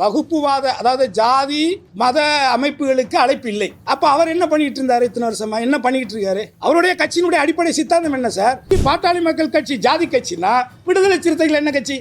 வகுப்புவாத அதாவது ஜாதி மத அமைப்புகளுக்கு அழைப்பு இல்லை அப்ப அவர் என்ன பண்ணிட்டு இருந்தாரு இத்தனை வருஷமா? என்ன பண்ணிட்டு இருக்காரு அவருடைய கட்சியினுடைய அடிப்படை சித்தாந்தம் என்ன சார்? பாட்டாளி மக்கள் கட்சி ஜாதி கட்சினா விடுதலை சிறுத்தைகள் என்ன கட்சி?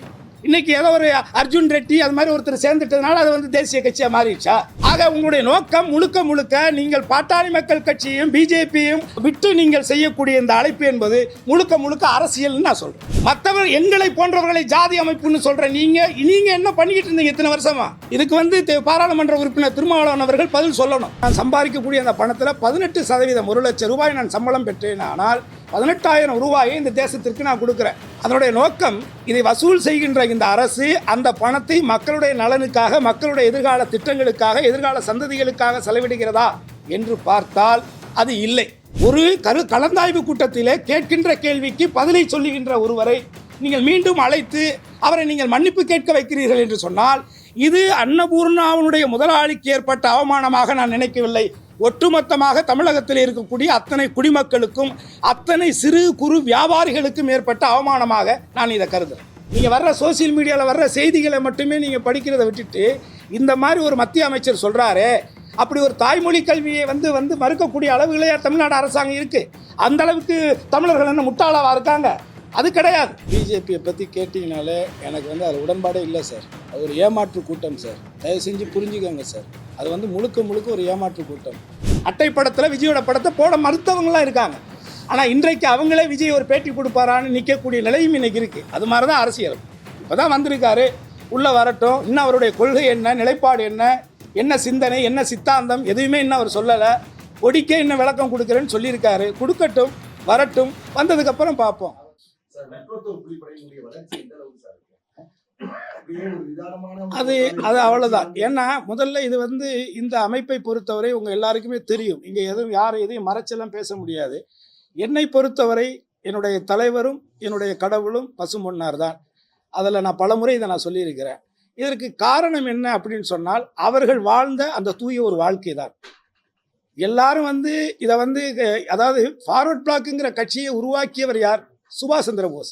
இன்னைக்கு ஏதோ ஒரு அர்ஜுன் ரெட்டி அது மாதிரி ஒருத்தர் சேர்ந்துட்டதுனால அது வந்து தேசிய கட்சியாக மாறிடுச்சா? ஆக உங்களுடைய நோக்கம் முழுக்க முழுக்க நீங்கள் பாட்டாளி மக்கள் கட்சியும் பிஜேபியும் விட்டு நீங்கள் செய்யக்கூடிய இந்த அழைப்பு என்பது முழுக்க முழுக்க அரசியல்னு நான் சொல்றேன். மற்றவர் எங்களை போன்றவர்களை ஜாதி அமைப்புன்னு சொல்றேன். நீங்க நீங்க என்ன பண்ணிக்கிட்டு இருந்தீங்க இத்தனை வருஷமா? இதுக்கு வந்து பாராளுமன்ற உறுப்பினர் திருமாவளவன் அவர்கள் பதில் சொல்லணும். நான் சம்பாதிக்கக்கூடிய அந்த பணத்தில் பதினெட்டு சதவீதம் ஒரு லட்சம் ரூபாய் நான் சம்பளம் பெற்றேன். ஆனால் பதினெட்டாயிரம் ரூபாயை இந்த தேசத்திற்கு நான் கொடுக்குறேன். அதனுடைய நோக்கம் இதை வசூல் செய்கின்ற இந்த அரசு அந்த பணத்தை மக்களுடைய நலனுக்காக மக்களுடைய எதிர்கால திட்டங்களுக்காக எதிர்கால சந்ததிகளுக்காக செலவிடுகிறதா என்று பார்த்தால் அது இல்லை. ஒரு கரு கலந்தாய்வு கூட்டத்திலே கேட்கின்ற கேள்விக்கு பதிலை சொல்லுகின்ற ஒருவரை நீங்கள் மீண்டும் அழைத்து அவரை நீங்கள் மன்னிப்பு கேட்க வைக்கிறீர்கள் என்று சொன்னால் இது அன்னபூர்ணாவனுடைய முதலாளிக்கு ஏற்பட்ட அவமானமாக நான் நினைக்கவில்லை. ஒட்டுமொத்தமாக தமிழகத்தில் இருக்கக்கூடிய அத்தனை குடிமக்களுக்கும் அத்தனை சிறு குறு வியாபாரிகளுக்கும் ஏற்பட்ட அவமானமாக நான் இதை கருதுறேன். நீங்கள் வர்ற சோசியல் மீடியாவில் வர்ற செய்திகளை மட்டுமே நீங்கள் படிக்கிறதை விட்டுட்டு இந்த மாதிரி ஒரு மத்திய அமைச்சர் சொல்கிறாரு அப்படி ஒரு தாய்மொழி கல்வியை வந்து வந்து மறுக்கக்கூடிய அளவுகளே தமிழ்நாடு அரசாங்கம் இருக்குது அந்த அளவுக்கு தமிழர்கள் என்ன முட்டாளாவாக இருக்காங்க? அது கிடையாது. பிஜேபியை பற்றி கேட்டிங்கனாலே எனக்கு வந்து அது உடன்பாடே இல்லை சார் அது ஒரு ஏமாற்று கூட்டம் சார் தயவு செஞ்சு புரிஞ்சுக்கோங்க சார் அது வந்து முழுக்க முழுக்க ஒரு ஏமாற்று கூட்டம். அட்டை படத்தில் விஜயோட படத்தை போட மறுத்தவங்களாம் இருக்காங்க. ஆனால் இன்றைக்கு அவங்களே விஜய் ஒரு பேட்டி கொடுப்பாரான்னு நிற்கக்கூடிய நிலையும் இன்னைக்கு இருக்குது அது மாதிரி தான் அரசியல். இப்போ தான் வந்திருக்காரு. உள்ளே வரட்டும். இன்னும் அவருடைய கொள்கை என்ன? நிலைப்பாடு என்ன? என்ன சிந்தனை? என்ன சித்தாந்தம்? எதுவுமே இன்னும் அவர் சொல்லலை. கொடிக்கே இன்னும் விளக்கம் கொடுக்குறேன்னு சொல்லியிருக்காரு. கொடுக்கட்டும் வரட்டும். வந்ததுக்கப்புறம் பார்ப்போம். அது அது அவ்வளோதான் ஏன்னா முதல்ல இது வந்து இந்த அமைப்பை பொறுத்தவரை உங்கள் எல்லாருக்குமே தெரியும். இங்கே எதுவும் யாரும் எதையும் மறைச்செல்லாம் பேச முடியாது. என்னை பொறுத்தவரை என்னுடைய தலைவரும் என்னுடைய கடவுளும் பசுமொன்னார் தான் அதில் நான் பலமுறை இதை நான் சொல்லியிருக்கிறேன். இதற்கு காரணம் என்ன அப்படின்னு சொன்னால் அவர்கள் வாழ்ந்த அந்த தூய ஒரு வாழ்க்கை தான். எல்லாரும் வந்து இதை வந்து அதாவது ஃபார்வர்ட் பிளாக்குங்கிற கட்சியை உருவாக்கியவர் யார்? சுபாஷ் சந்திர போஸ்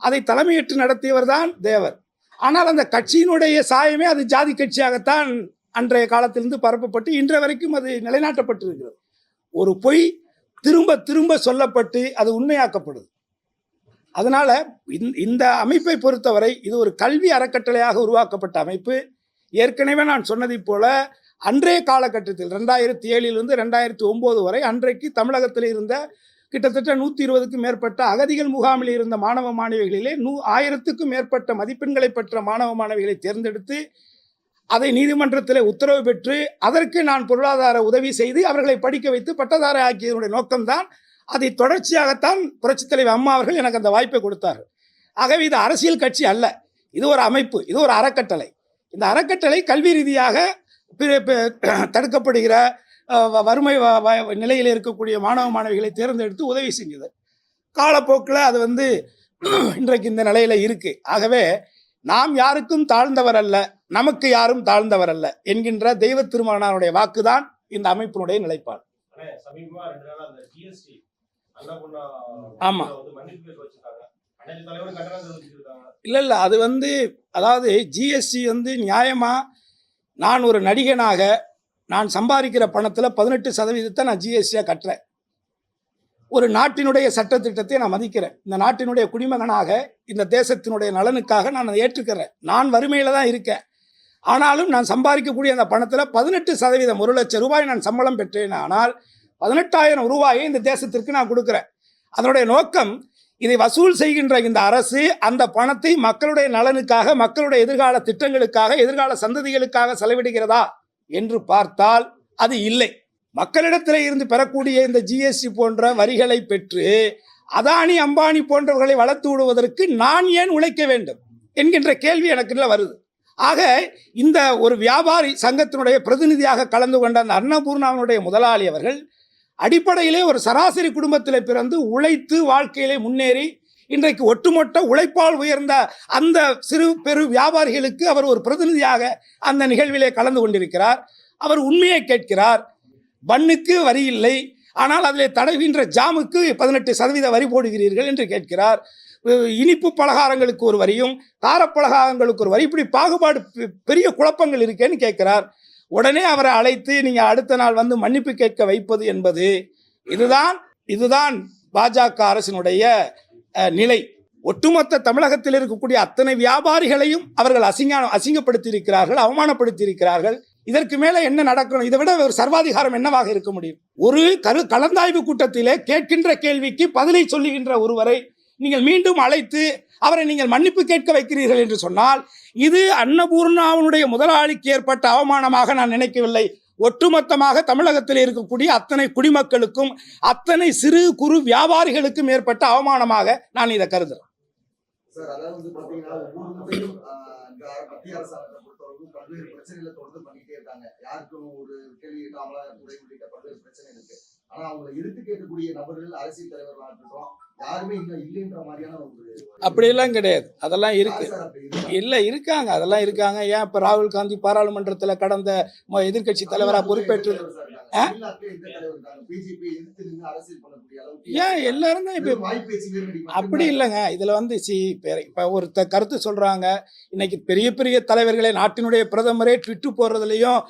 அதை தலைமையிட்டு நடத்தியவர் தான் தேவர். ஆனால் அந்த கட்சியினுடைய சாயமே அது ஜாதி கட்சியாகத்தான் அன்றைய காலத்திலிருந்து பரப்பப்பட்டு இன்றைய வரைக்கும் அது நிலைநாட்டப்பட்டிருக்கிறது. ஒரு பொய் திரும்ப திரும்ப சொல்லப்பட்டு அது உண்மையாக்கப்படுது. அதனால் இந்த- இந்த அமைப்பை பொறுத்தவரை இது ஒரு கல்வி அறக்கட்டளையாக உருவாக்கப்பட்ட அமைப்பு. ஏற்கனவே நான் சொன்னதைப் போல அன்றைய காலகட்டத்தில் ரெண்டாயிரத்தி ஏழிலிருந்து ரெண்டாயிரத்தி ஒம்பது வரை அன்றைக்கு தமிழகத்தில் இருந்த கிட்டத்தட்ட நூற்றி இருபதுக்கும் மேற்பட்ட அகதிகள் முகாமில் இருந்த மாணவ மாணவிகளிலே நூ ஆயிரத்துக்கும் மேற்பட்ட மதிப்பெண்களை பெற்ற மாணவ மாணவிகளை தேர்ந்தெடுத்து அதை நீதிமன்றத்தில் உத்தரவு பெற்று அதற்கு நான் பொருளாதார உதவி செய்து அவர்களை படிக்க வைத்து பட்டதார ஆக்கியதனுடைய நோக்கம்தான் அதை தொடர்ச்சியாகத்தான் புரட்சித் தலைவர் அம்மா அவர்கள் எனக்கு அந்த வாய்ப்பை கொடுத்தார்கள். ஆகவே இது அரசியல் கட்சி அல்ல. இது ஒரு அமைப்பு இது ஒரு அறக்கட்டளை. இந்த அறக்கட்டளை கல்வி ரீதியாக தடுக்கப்படுகிற வறுமை நிலையில் இருக்கக்கூடிய மாணவ மாணவிகளை தேர்ந்தெடுத்து உதவி செஞ்சது. காலப்போக்கில் அது வந்து இன்றைக்கு இந்த நிலையில் இருக்கு. ஆகவே நாம் யாருக்கும் தாழ்ந்தவர் அல்ல நமக்கு யாரும் தாழ்ந்தவர் அல்ல என்கின்ற தெய்வ திருமணனுடைய வாக்குதான் இந்த அமைப்பினுடைய நிலைப்பாடு. அண்ணே, சமீபமா ரெண்டு நாளா அந்த ஜிஎஸ்டி அன்னபூர்ணா ஆமா. வந்து மன்னிப்பு கேட்க வச்சிருக்காங்க. அனைத்து தலைவரும் கண்டனம் தெரிவிச்சிருக்காங்க இல்லை இல்லை அது வந்து அதாவது ஜிஎஸ்டி வந்து நியாயமாக நான் ஒரு நடிகனாக நான் சம்பாதிக்கிற பணத்தில் பதினெட்டு சதவீதத்தை நான் ஜிஎஸ்டியாக கட்டுறேன். ஒரு நாட்டினுடைய சட்டத்திட்டத்தை நான் மதிக்கிறேன். இந்த நாட்டினுடைய குடிமகனாக இந்த தேசத்தினுடைய நலனுக்காக நான் அதை ஏற்றுக்கிறேன். நான் வறுமையில் தான் இருக்கேன். ஆனாலும் நான் சம்பாதிக்கக்கூடிய அந்த பணத்தில் பதினெட்டு சதவீதம் ஒரு லட்சம் ரூபாய் நான் சம்பளம் பெற்றேன். ஆனால் பதினெட்டாயிரம் ரூபாயை இந்த தேசத்திற்கு நான் கொடுக்குறேன். அதனுடைய நோக்கம் இதை வசூல் செய்கின்ற இந்த அரசு அந்த பணத்தை மக்களுடைய நலனுக்காக மக்களுடைய எதிர்கால திட்டங்களுக்காக எதிர்கால சந்ததிகளுக்காக செலவிடுகிறதா? என்று பார்த்தால் அது இல்லை. மக்களிடத்தில் இருந்து பெறக்கூடிய இந்த ஜிஎஸ்டி போன்ற வரிகளை பெற்று அதானி அம்பானி போன்றவர்களை வளர்த்து விடுவதற்கு நான் ஏன் உழைக்க வேண்டும்? என்கின்ற கேள்வி எனக்குள்ள வருது. ஆக இந்த ஒரு வியாபாரி சங்கத்தினுடைய பிரதிநிதியாக கலந்து கொண்ட அந்த அன்னபூர்ணாவினுடைய முதலாளி அவர்கள் அடிப்படையிலே ஒரு சராசரி குடும்பத்தில் பிறந்து உழைத்து வாழ்க்கையிலே முன்னேறி இன்றைக்கு ஒட்டுமொத்த உழைப்பால் உயர்ந்த அந்த சிறு பெரு வியாபாரிகளுக்கு அவர் ஒரு பிரதிநிதியாக அந்த நிகழ்விலே கலந்து கொண்டிருக்கிறார். அவர் உண்மையை கேட்கிறார். பண்ணுக்கு வரி இல்லை. ஆனால் அதிலே தடவுகின்ற ஜாமுக்கு பதினெட்டு சதவீத வரி போடுகிறீர்கள் என்று கேட்கிறார். இனிப்பு பலகாரங்களுக்கு ஒரு வரியும் காரப்பலகாரங்களுக்கு ஒரு வரி இப்படி பாகுபாடு பெ- பெரிய குழப்பங்கள் இருக்கேன்னு கேட்கிறார். உடனே அவரை அழைத்து நீங்கள் அடுத்த நாள் வந்து மன்னிப்பு கேட்க வைப்பது என்பது இதுதான் இதுதான் பாஜக அரசினுடைய நிலை. ஒட்டுமொத்த தமிழகத்தில் இருக்கக்கூடிய அத்தனை வியாபாரிகளையும் அவர்கள் அசிங்க அசிங்கப்படுத்தி இருக்கிறார்கள் அவமானப்படுத்தி இருக்கிறார்கள் இதற்கு மேலே என்ன நடக்கணும்? இதை விட ஒரு சர்வாதிகாரம் என்னவாக இருக்க முடியும்? ஒரு கரு கலந்தாய்வு கூட்டத்திலே கேட்கின்ற கேள்விக்கு பதிலை சொல்லுகின்ற ஒருவரை நீங்கள் மீண்டும் அழைத்து அவரை நீங்கள் மன்னிப்பு கேட்க வைக்கிறீர்கள் என்று சொன்னால் இது அன்னபூர்ணாவனுடைய முதலாளிக்கு ஏற்பட்ட அவமானமாக நான் நினைக்கவில்லை. ஒட்டுமொத்தமாக தமிழகத்தில் இருக்கக்கூடிய அத்தனை குடிமக்களுக்கும் அத்தனை சிறு குறு வியாபாரிகளுக்கும் ஏற்பட்ட அவமானமாக நான் இதை கருதுறேன். மத்திய அரசாங்கத்தை பொறுத்தவரைக்கும் பல்வேறு பிரச்சனைகளை தொடர்ந்து பண்ணிட்டே இருக்காங்க. யாருக்கும் ஒரு கேள்வி துறை உள்ளிட்ட பல்வேறு பிரச்சனை இருக்கு. ஆனா அவங்களை கேட்கக்கூடிய நபர்கள் அரசியல் தலைவர்களாக இருக்கட்டும் ஒரு அப்படியெல்லாம் கிடையாது. அதெல்லாம் இருக்கு? இல்லை. இருக்காங்க. அதெல்லாம் இருக்காங்க. ஏன் இப்போ ராகுல் காந்தி பாராளுமன்றத்தில் கடந்த எதிர்கட்சி தலைவராக பொறுப்பேற்று ஏன் எல்லாரும் தான் இப்போ அப்படி இல்லைங்க. இதில் வந்து சி இப்போ ஒருத்த கருத்து சொல்கிறாங்க இன்னைக்கு பெரிய பெரிய தலைவர்களே நாட்டினுடைய பிரதமரே ட்விட்டு போடுறதுலையும்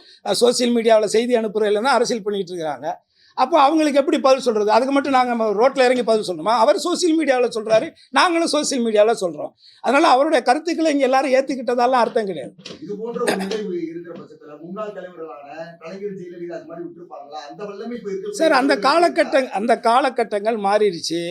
சோசியல் மீடியாவில் செய்தி அனுப்புறதுல தான் அரசியல் பண்ணிட்டு இருக்கிறாங்க. அப்போ அவங்களுக்கு எப்படி பதில் சொல்கிறது அதுக்கு மட்டும் நாங்கள் ரோட்டில் இறங்கி பதில் சொல்லணுமா? அவர் சோசியல் மீடியாவில் சொல்கிறாரு நாங்களும் சோசியல் மீடியாவில் சொல்கிறோம் அதனால் அவருடைய கருத்துக்களை இங்கே எல்லாரும் ஏற்றுக்கிட்டதாலாம் அர்த்தம் கிடையாது. இது போன்ற ஒரு நிலை இருக்கிற பட்சத்துல முன்னாள் தலைவர்களான கலைஞர் ஜெயலலிதா அது மாதிரி விட்டுருப்பாங்களா? அந்த வல்லமை இப்ப இருக்கு சார் அந்த காலகட்ட அந்த காலகட்டங்கள் மாறிடுச்சு.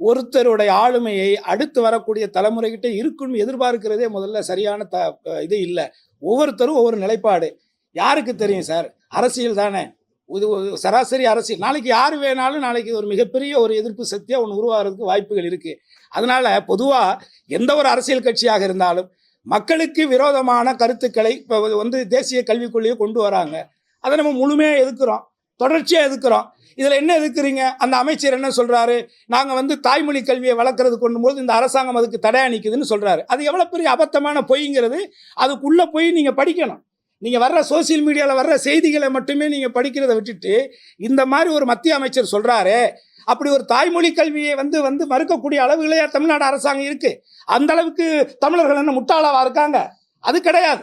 ஒருத்தருடைய ஆளுமையை அடுத்து வரக்கூடிய தலைமுறைகிட்ட இருக்குன்னு எதிர்பார்க்கிறதே முதல்ல சரியான த இது இல்லை. ஒவ்வொருத்தரும் ஒவ்வொரு நிலைப்பாடு. யாருக்கு தெரியும் சார்? அரசியல் தானே. இது ஒரு சராசரி அரசியல். நாளைக்கு யார் வேணாலும் நாளைக்கு ஒரு மிகப்பெரிய ஒரு எதிர்ப்பு சக்தியாக ஒன்று உருவாகிறதுக்கு வாய்ப்புகள் இருக்குது அதனால் பொதுவாக எந்த ஒரு அரசியல் கட்சியாக இருந்தாலும் மக்களுக்கு விரோதமான கருத்துக்களை இப்போ வந்து தேசிய கல்விக்குள்ளேயே கொண்டு வராங்க. அதை நம்ம முழுமையாக எதுக்குறோம் தொடர்ச்சியாக எதுக்குறோம் இதில் என்ன எதுக்குறீங்க அந்த அமைச்சர் என்ன சொல்கிறாரு நாங்கள் வந்து தாய்மொழி கல்வியை வளர்க்குறது கொண்டும்போது இந்த அரசாங்கம் அதுக்கு தடை அணிக்குதுன்னு சொல்கிறாரு அது எவ்வளோ பெரிய அபத்தமான பொய்ங்கிறது. அதுக்குள்ளே போய் நீங்கள் படிக்கணும். நீங்கள் வர்ற சோசியல் மீடியாவில் வர்ற செய்திகளை மட்டுமே நீங்கள் படிக்கிறத விட்டுட்டு இந்த மாதிரி ஒரு மத்திய அமைச்சர் சொல்கிறாரு அப்படி ஒரு தாய்மொழி கல்வியை வந்து வந்து மறுக்கக்கூடிய அளவுகளே தமிழ்நாடு அரசாங்கம் இருக்குது அந்த அளவுக்கு தமிழர்கள் என்ன முட்டாளாவா இருக்காங்க? அது கிடையாது.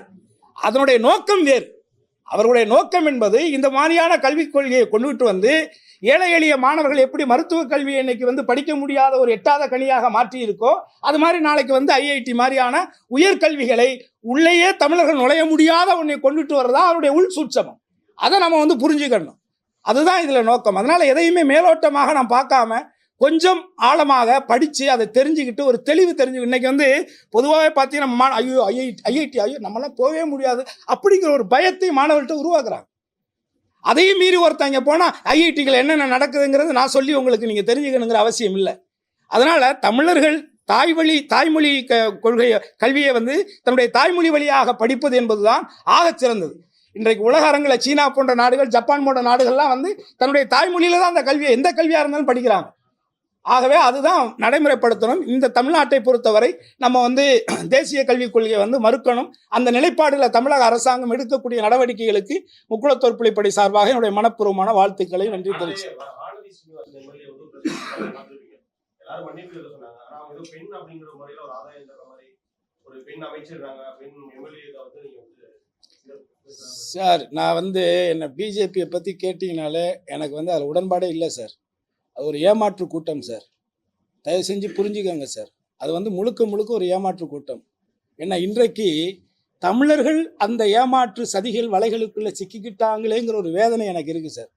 அதனுடைய நோக்கம் வேறு. அவர்களுடைய நோக்கம் என்பது இந்த மாதிரியான கல்விக் கொள்கையை கொண்டுவிட்டு வந்து ஏழை எளிய மாணவர்கள் எப்படி மருத்துவ கல்வியை இன்னைக்கு வந்து படிக்க முடியாத ஒரு எட்டாத கனியாக மாற்றி இருக்கோ அது மாதிரி நாளைக்கு வந்து ஐஐடி மாதிரியான உயர்கல்விகளை உள்ளேயே தமிழர்கள் நுழைய முடியாத ஒன்றை கொண்டுட்டு வர்றதா அவருடைய உள் சூட்சமம் அதை நம்ம வந்து புரிஞ்சுக்கணும் அதுதான் இதில் நோக்கம் அதனால் எதையுமே மேலோட்டமாக நான் பார்க்காம கொஞ்சம் ஆழமாக படித்து அதை தெரிஞ்சுக்கிட்டு ஒரு தெளிவு தெரிஞ்சு இன்றைக்கி வந்து பொதுவாகவே பார்த்தீங்கன்னா ஐயோ ஐஐடி ஐஐடி ஐயோ நம்மளாம் போகவே முடியாது அப்படிங்கிற ஒரு பயத்தை மாணவர்கள்ட்ட உருவாக்குறாங்க அதையும் மீறி ஒருத்தங்க போனால் ஐஐடிகள் என்னென்ன நடக்குதுங்கிறது நான் சொல்லி உங்களுக்கு நீங்கள் தெரிஞ்சுக்கணுங்கிற அவசியம் இல்லை. அதனால் தமிழர்கள் தாய்வழி தாய்மொழி க கொள்கையை கல்வியை வந்து தன்னுடைய தாய்மொழி வழியாக படிப்பது என்பதுதான் ஆகச் சிறந்தது. இன்றைக்கு உலக அரங்கில் சீனா போன்ற நாடுகள் ஜப்பான் போன்ற நாடுகள்லாம் வந்து தன்னுடைய தாய்மொழியில் தான் அந்த கல்வியை எந்த கல்வியாக இருந்தாலும் படிக்கிறாங்க. ஆகவே அதுதான் நடைமுறைப்படுத்தணும் இந்த தமிழ்நாட்டை பொறுத்தவரை நம்ம வந்து தேசிய கல்விக் கொள்கையை வந்து மறுக்கணும் அந்த நிலைப்பாடுல தமிழக அரசாங்கம் எடுக்கக்கூடிய நடவடிக்கைகளுக்கு முக்குளத்தோர் புலிப்படை சார்பாக என்னுடைய மனப்பூர்வமான வாழ்த்துக்களை நன்றி தெரிவிச்சு சார் நான் வந்து என்ன பிஜேபியை பற்றி கேட்டிங்கனாலே எனக்கு வந்து அதில் உடன்பாடே இல்லை சார் அது ஒரு ஏமாற்று கூட்டம் சார். தயவு செஞ்சு புரிஞ்சுக்கோங்க சார். அது வந்து முழுக்க முழுக்க ஒரு ஏமாற்று கூட்டம். ஏன்னா இன்றைக்கு தமிழர்கள் அந்த ஏமாற்று சதிகள் வலைகளுக்குள்ளே சிக்கிக்கிட்டாங்களேங்கிற ஒரு வேதனை எனக்கு இருக்குது சார்.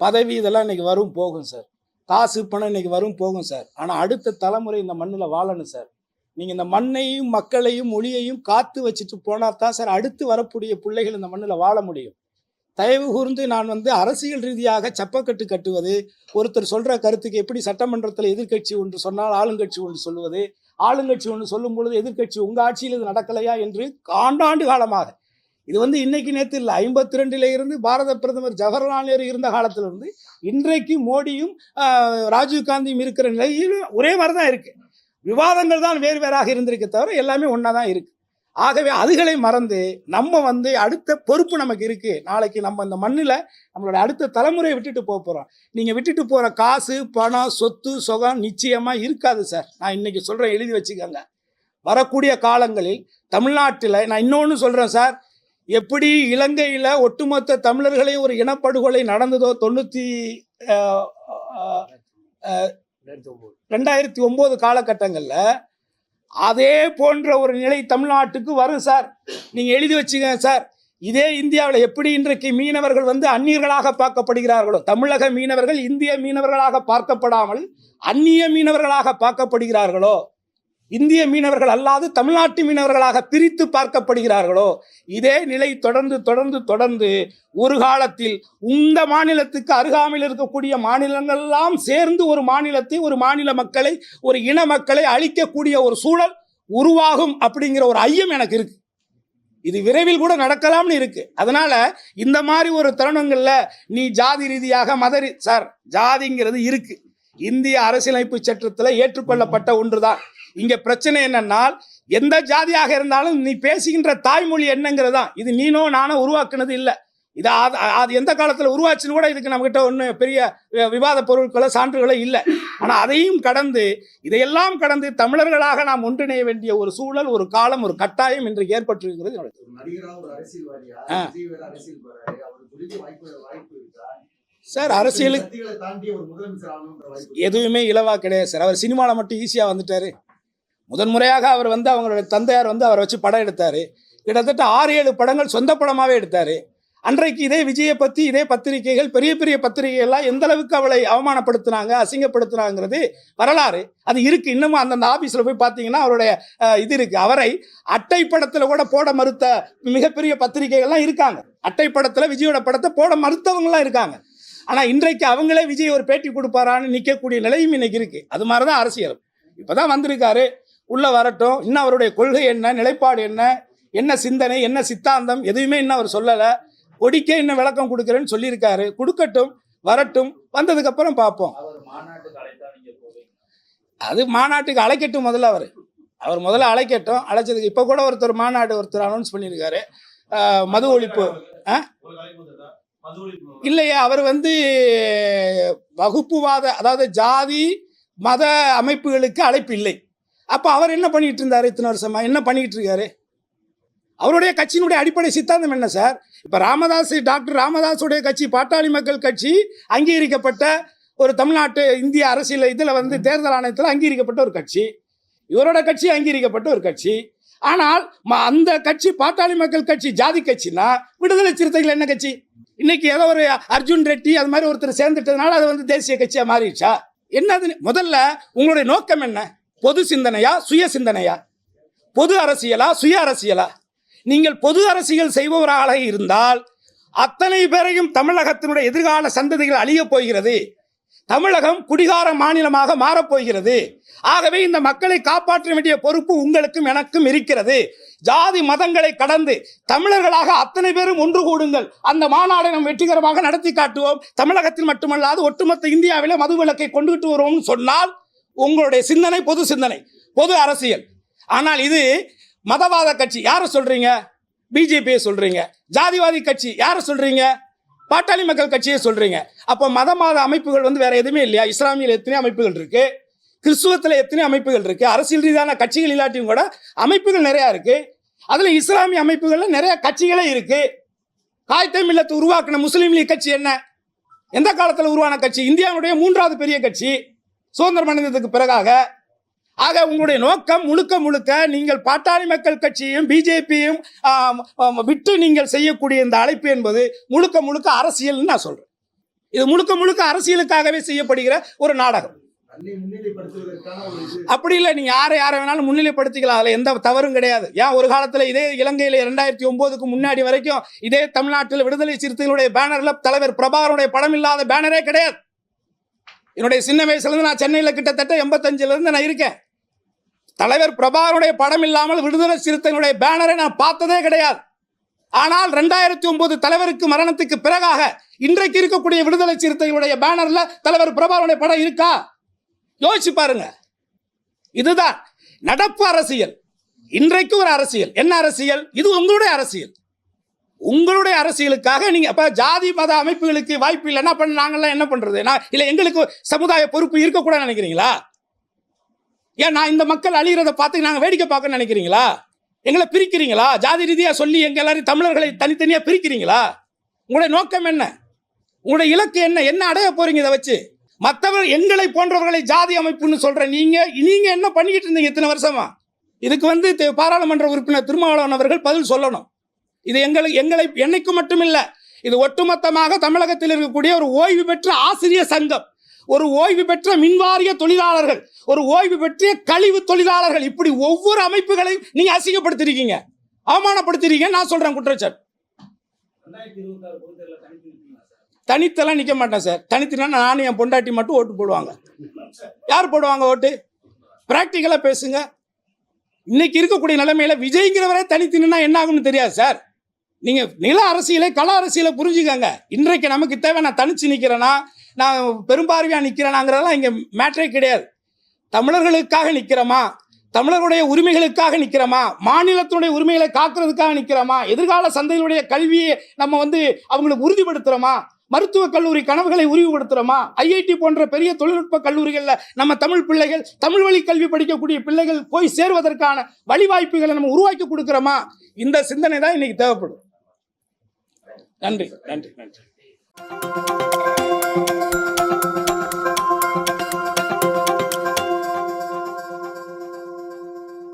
பதவி இதெல்லாம் இன்னைக்கு வரும் போகும் சார். காசு பணம் இன்னைக்கு வரும் போகும் சார். ஆனால் அடுத்த தலைமுறை இந்த மண்ணில் வாழணும் சார். நீங்கள் இந்த மண்ணையும் மக்களையும் மொழியையும் காத்து வச்சுட்டு போனால் தான் சார் அடுத்து வரக்கூடிய பிள்ளைகள் இந்த மண்ணில் வாழ முடியும். தயவு கூர்ந்து நான் வந்து அரசியல் ரீதியாக சப்பக்கட்டு கட்டுவது ஒருத்தர் சொல்கிற கருத்துக்கு எப்படி சட்டமன்றத்தில் எதிர்க்கட்சி ஒன்று சொன்னால் ஆளுங்கட்சி ஒன்று சொல்லுவது ஆளுங்கட்சி ஒன்று சொல்லும் பொழுது எதிர்க்கட்சி உங்கள் ஆட்சியில் இது நடக்கலையா என்று ஆண்டாண்டு காலமாக. இது வந்து இன்னைக்கு நேற்று இல்லை ஐம்பத்தி ரெண்டுல இருந்து பாரத பிரதமர் ஜவஹர்லால் நேரு இருந்த காலத்திலிருந்து இன்றைக்கு மோடியும் ராஜீவ்காந்தியும் ராஜீவ் காந்தியும் இருக்கிற நிலையில் ஒரே மாதிரி தான் இருக்கு. விவாதங்கள் தான் வேறு வேறாக இருந்திருக்க தவிர எல்லாமே ஒன்றா தான் இருக்குது ஆகவே அதுகளை மறந்து நம்ம வந்து அடுத்த பொறுப்பு நமக்கு இருக்கு. நாளைக்கு நம்ம இந்த மண்ணில் நம்மளோட அடுத்த தலைமுறையை விட்டுட்டு போக போகிறோம் நீங்கள் விட்டுட்டு போகிற காசு பணம் சொத்து சுகம் நிச்சயமாக இருக்காது சார். நான் இன்னைக்கு சொல்கிறேன் எழுதி வச்சுக்கோங்க. வரக்கூடிய காலங்களில் தமிழ்நாட்டில் நான் இன்னொன்று சொல்கிறேன் சார். எப்படி இலங்கையில் ஒட்டுமொத்த தமிழர்களையும் ஒரு இனப்படுகொலை நடந்ததோ தொண்ணூற்றி ரெண்டாயிரத்தி ஒம்பது காலகட்டங்களில் அதே போன்ற ஒரு நிலை தமிழ்நாட்டுக்கு வரும் சார். நீங்கள் எழுதி வச்சுங்க சார். இதே இந்தியாவில் எப்படி இன்றைக்கு மீனவர்கள் வந்து அந்நியர்களாக பார்க்கப்படுகிறார்களோ தமிழக மீனவர்கள் இந்திய மீனவர்களாக பார்க்கப்படாமல் அந்நிய மீனவர்களாக பார்க்கப்படுகிறார்களோ இந்திய மீனவர்கள் அல்லாது தமிழ்நாட்டு மீனவர்களாக பிரித்து பார்க்கப்படுகிறார்களோ இதே நிலை தொடர்ந்து தொடர்ந்து தொடர்ந்து ஒரு காலத்தில் இந்த மாநிலத்துக்கு அருகாமையில் இருக்கக்கூடிய மாநிலங்களெல்லாம் சேர்ந்து ஒரு மாநிலத்தை ஒரு மாநில மக்களை ஒரு இன மக்களை அழிக்கக்கூடிய ஒரு சூழல் உருவாகும் அப்படிங்கிற ஒரு ஐயம் எனக்கு இருக்கு. இது விரைவில் கூட நடக்கலாம்னு இருக்கு. அதனால இந்த மாதிரி ஒரு தருணங்கள்ல நீ ஜாதி ரீதியாக மத சார் ஜாதிங்கிறது இருக்கு. இந்திய அரசியலமைப்பு சட்டத்தில் ஏற்றுக்கொள்ளப்பட்ட ஒன்றுதான். இங்க பிரச்சனை என்னன்னா எந்த ஜாதியாக இருந்தாலும் நீ பேசுகின்ற தாய்மொழி என்னங்கிறது தான் இது நீனோ நானோ உருவாக்குனது இல்லை. இது அது எந்த காலத்தில் உருவாச்சுன்னு கூட இதுக்கு நம்மகிட்ட ஒன்றும் பெரிய விவாத பொருட்களோ சான்றுகளோ இல்லை. ஆனால் அதையும் கடந்து இதையெல்லாம் கடந்து தமிழர்களாக நாம் ஒன்றிணைய வேண்டிய ஒரு சூழல் ஒரு காலம் ஒரு கட்டாயம் இன்றைக்கு ஏற்பட்டிருக்கிறது. சார் அரசியலுக்கு எதுவுமே இலவா கிடையாது சார். அவர் சினிமாவில் மட்டும் ஈஸியாக வந்துட்டார். முதன்முறையாக அவர் வந்து அவங்களோட தந்தையார் வந்து அவரை வச்சு படம் எடுத்தார். கிட்டத்தட்ட ஆறு ஏழு படங்கள் சொந்த படமாகவே எடுத்தார். அன்றைக்கு இதே விஜயை பற்றி இதே பத்திரிகைகள் பெரிய பெரிய பத்திரிகைகள்லாம் எந்த அளவுக்கு அவளை அவமானப்படுத்துனாங்க அசிங்கப்படுத்துனாங்கிறது வரலாறு. அது இருக்குது இன்னமும் அந்தந்த ஆஃபீஸில் போய் பார்த்தீங்கன்னா அவருடைய இது இருக்குது அவரை அட்டை படத்தில் கூட போட மறுத்த மிகப்பெரிய பத்திரிகைகள்லாம் இருக்காங்க. அட்டை படத்தில் விஜயோட படத்தை போட மறுத்தவங்களாம் இருக்காங்க. ஆனா இன்றைக்கு அவங்களே விஜய் ஒரு பேட்டி கொடுப்பாரான்னு நிற்கக்கூடிய நிலையும் இன்னைக்கு இருக்கு. அது மாதிரி தான் அரசியல். இப்பதான் வந்திருக்காரு. உள்ள வரட்டும். இன்னும் அவருடைய கொள்கை என்ன? நிலைப்பாடு என்ன? என்ன சிந்தனை? என்ன சித்தாந்தம்? எதுவுமே இன்னும் அவர் சொல்லலை. கொடிக்கே இன்னும் விளக்கம் கொடுக்குறேன்னு சொல்லியிருக்காரு. கொடுக்கட்டும் வரட்டும். வந்ததுக்கு அப்புறம் பார்ப்போம் அது மாநாட்டுக்கு அழைக்கட்டும் முதல்ல அவர். அவர் முதல்ல அழைக்கட்டும். அழைச்சதுக்கு இப்போ கூட ஒருத்தர் மாநாடு ஒருத்தர் அனௌன்ஸ் பண்ணியிருக்காரு. மது ஒழிப்பு. ஒரு இல்லையே அவர் வந்து வகுப்புவாத அதாவது ஜாதி மத அமைப்புகளுக்கு அழைப்பு இல்லை. அப்போ அவர் என்ன பண்ணிட்டு இருந்தார் இத்தனை வருஷமா? என்ன பண்ணிக்கிட்டு இருக்காரு? அவருடைய கட்சியினுடைய அடிப்படை சித்தாந்தம் என்ன சார்? இப்போ ராமதாஸ் டாக்டர் ராமதாஸுடைய கட்சி பாட்டாளி மக்கள் கட்சி அங்கீகரிக்கப்பட்ட ஒரு தமிழ்நாட்டு இந்திய அரசியல் இதில் வந்து தேர்தல் ஆணையத்தில் அங்கீகரிக்கப்பட்ட ஒரு கட்சி. இவரோட கட்சி அங்கீகரிக்கப்பட்ட ஒரு கட்சி. ஆனால் ம- அந்த கட்சி பாட்டாளி மக்கள் கட்சி ஜாதி கட்சினா விடுதலை சிறுத்தைகள் என்ன கட்சி? இன்னைக்கு ஏதோ ஒரு அர்ஜுன் ரெட்டி அது மாதிரி ஒருத்தர் சேர்ந்துட்டதுனால அது வந்து தேசிய கட்சியாக மாறிடுச்சா? என்னது முதல்ல உங்களுடைய நோக்கம் என்ன? பொது சிந்தனையா சுய சிந்தனையா? பொது அரசியலா சுய அரசியலா? நீங்கள் பொது அரசியல் செய்பவராக இருந்தால் அத்தனை பேரையும் தமிழகத்தினுடைய எதிர்கால சந்ததிகள் அழியப் போகிறது. தமிழகம் குடிகார மாநிலமாக மாறப்போகிறது ஆகவே இந்த மக்களை காப்பாற்ற வேண்டிய பொறுப்பு உங்களுக்கும் எனக்கும் இருக்கிறது. ஜாதி மதங்களை கடந்து தமிழர்களாக அத்தனை பேரும் ஒன்று கூடுங்கள். அந்த மாநாடை நாம் வெற்றிகரமாக நடத்தி காட்டுவோம். தமிழகத்தில் மட்டுமல்லாது ஒட்டுமொத்த இந்தியாவிலே மதுவிலக்கை கொண்டுகிட்டு வருவோம்னு சொன்னால் உங்களுடைய சிந்தனை பொது சிந்தனை பொது அரசியல். ஆனால் இது மதவாத கட்சி. யாரை சொல்றீங்க? பிஜேபியை சொல்றீங்க. ஜாதிவாதி கட்சி. யாரை சொல்றீங்க? பாட்டாளி மக்கள் கட்சியை சொல்றீங்க. அப்போ மதமாத அமைப்புகள் வந்து வேற எதுவுமே இல்லையா? இஸ்லாமியில் எத்தனை அமைப்புகள் இருக்கு. கிறிஸ்துவத்தில் எத்தனை அமைப்புகள் இருக்குது அரசியல் ரீதியான கட்சிகள் இல்லாட்டியும் கூட அமைப்புகள் நிறையா இருக்குது அதில் இஸ்லாமிய அமைப்புகளில் நிறைய கட்சிகளே இருக்குது காய்தே இல்லத்தை உருவாக்கின முஸ்லீம் லீக் கட்சி என்ன? எந்த காலத்தில் உருவான கட்சி? இந்தியாவுடைய மூன்றாவது பெரிய கட்சி. சுதந்திரம் அடைந்ததுக்கு பிறகாக. ஆக உங்களுடைய நோக்கம் முழுக்க முழுக்க நீங்கள் பாட்டாளி மக்கள் கட்சியும் பிஜேபியும் விட்டு நீங்கள் செய்யக்கூடிய இந்த அழைப்பு என்பது முழுக்க முழுக்க அரசியல்னு நான் சொல்கிறேன் இது முழுக்க முழுக்க அரசியலுக்காகவே செய்யப்படுகிற ஒரு நாடகம். அப்படி இல்லை நீ யாரை யாரை வேணாலும் முன்னிலைப்படுத்திக்கலாம். அதில் எந்த தவறும் கிடையாது. ஏன்? ஒரு காலத்தில் இதே இலங்கையில் இரண்டாயிரத்தி ஒன்பதுக்கு முன்னாடி வரைக்கும் இதே தமிழ்நாட்டில் விடுதலை சிறுத்தைகளுடைய பேனரில் தலைவர் பிரபாகருடைய படம் இல்லாத பேனரே கிடையாது. என்னுடைய சின்ன வயசுல இருந்து நான் சென்னையில் கிட்டத்தட்ட எண்பத்தஞ்சிலேருந்து நான் இருக்கேன். தலைவர் பிரபாகருடைய படம் இல்லாமல் விடுதலை சிறுத்தைகளுடைய பேனரை நான் பார்த்ததே கிடையாது. ஆனால் ரெண்டாயிரத்தி ஒன்பது தலைவருக்கு மரணத்துக்கு பிறகாக இன்றைக்கு இருக்கக்கூடிய விடுதலை சிறுத்தைகளுடைய பேனர்ல தலைவர் பிரபாகருடைய படம் இருக்கா? யோசிச்சு பாருங்க. இதுதான் நடப்பு அரசியல். இன்றைக்கு ஒரு அரசியல். என்ன அரசியல்? இது உங்களுடைய அரசியல். உங்களுடைய அரசியலுக்காக நீங்க அப்ப ஜாதி மத அமைப்புகளுக்கு வாய்ப்பு இல்லை. என்ன பண்ண நாங்கெல்லாம் என்ன பண்றது? நான் இல்ல எங்களுக்கு சமுதாய பொறுப்பு இருக்கக்கூடாது நினைக்கிறீங்களா? ஏன் நான் இந்த மக்கள் அழிகிறத பார்த்து நாங்க வேடிக்கை பார்க்க நினைக்கிறீங்களா? எங்களை பிரிக்கிறீங்களா? ஜாதி ரீதியா சொல்லி எங்க எல்லாரும் தமிழர்களை தனித்தனியா பிரிக்கிறீங்களா? உங்களுடைய நோக்கம் என்ன? உங்களுடைய இலக்கு என்ன? என்ன அடைய போறீங்க இதை வச்சு? மற்றவர் எங்களை போன்றவர்களை ஜாதி அமைப்புன்னு சொல்ற நீங்க நீங்க என்ன பண்ணிக்கிட்டு இருந்தீங்க இத்தனை வருஷமா? இதுக்கு வந்து பாராளுமன்ற உறுப்பினர் திருமாவளவன் அவர்கள் பதில் சொல்லணும். இது எங்களை எங்களை என்னைக்கு மட்டும் இது ஒட்டுமொத்தமாக தமிழகத்தில் இருக்கக்கூடிய ஒரு ஓய்வு பெற்ற ஆசிரியர் சங்கம். ஒரு ஓய்வு பெற்ற மின்வாரிய தொழிலாளர்கள் ஒரு ஓய்வு பெற்ற கழிவு தொழிலாளர்கள் இப்படி ஒவ்வொரு அமைப்புகளையும் நீங்க அசிங்கப்படுத்திருக்கீங்க. அவமானப்படுத்திருக்கீங்க நான் சொல்றேன் குற்றச்சாட்டு. தனித்தெல்லாம் நிற்க மாட்டேன் சார். தனித்தினா நானும் என் பொண்டாட்டி மட்டும் ஓட்டு போடுவாங்க. யார் போடுவாங்க ஓட்டு? ப்ராக்டிக்கலாக பேசுங்க. இன்னைக்கு இருக்கக்கூடிய நிலைமையில விஜய்ங்கிறவரே தனித்தினா என்ன ஆகும்னு தெரியாது சார். நீங்கள் நில அரசியலை கள அரசியலை புரிஞ்சுக்கங்க. இன்றைக்கு நமக்கு தேவை நான் தனிச்சு நிற்கிறேன்னா நான் பெரும்பார்வையாக நிற்கிறேனாங்கிறதெல்லாம் இங்கே மேட்டரே கிடையாது. தமிழர்களுக்காக நிற்கிறோமா தமிழர்களுடைய உரிமைகளுக்காக நிற்கிறோமா மாநிலத்தினுடைய உரிமைகளை காக்கிறதுக்காக நிற்கிறோமா எதிர்கால சந்தையினுடைய கல்வியை நம்ம வந்து அவங்களுக்கு உறுதிப்படுத்துகிறோமா மருத்துவக் கல்லூரி கனவுகளை உறுதிப்படுத்துகிறோமா ஐஐடி போன்ற பெரிய தொழில்நுட்ப கல்லூரிகளில் நம்ம தமிழ் பிள்ளைகள் தமிழ் வழி கல்வி படிக்கக்கூடிய பிள்ளைகள் போய் சேருவதற்கான வழிவாய்ப்புகளை நம்ம உருவாக்கி கொடுக்குறோமா? இந்த சிந்தனை தான் இன்னைக்கு தேவைப்படும். நன்றி நன்றி நன்றி.